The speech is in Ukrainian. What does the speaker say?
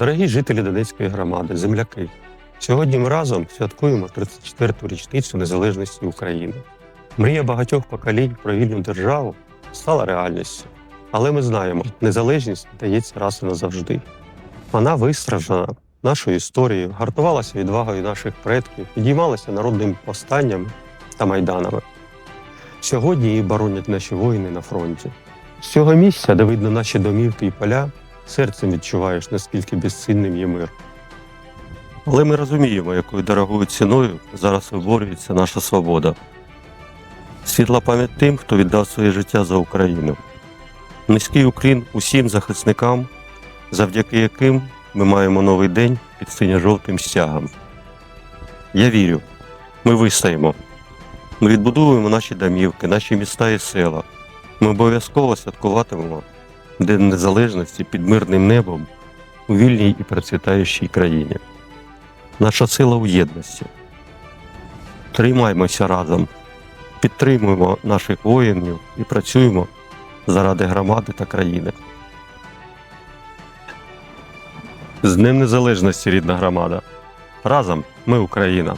Дорогі жителі Донецької громади, земляки, сьогодні ми разом святкуємо 34-ту річницю незалежності України. Мрія багатьох поколінь про вільну державу стала реальністю. Але ми знаємо, незалежність дається раз і назавжди. Вона вистраждана нашою історією, гартувалася відвагою наших предків, підіймалася народними повстаннями та майданами. Сьогодні її боронять наші воїни на фронті. З цього місця, де видно наші домівки і поля, серцем відчуваєш, наскільки безцінним є мир. Але ми розуміємо, якою дорогою ціною зараз виборюється наша свобода. Світла пам'ять тим, хто віддав своє життя за Україну. Низький уклін усім захисникам, завдяки яким ми маємо новий день під синьо-жовтим стягом. Я вірю, ми вистоїмо. Ми відбудуємо наші домівки, наші міста і села. Ми обов'язково святкуватимемо День Незалежності під мирним небом у вільній і процвітаючій країні. Наша сила у єдності. Тримаймося разом, підтримуємо наших воїнів і працюємо заради громади та країни. З Днем Незалежності, рідна громада. Разом ми Україна.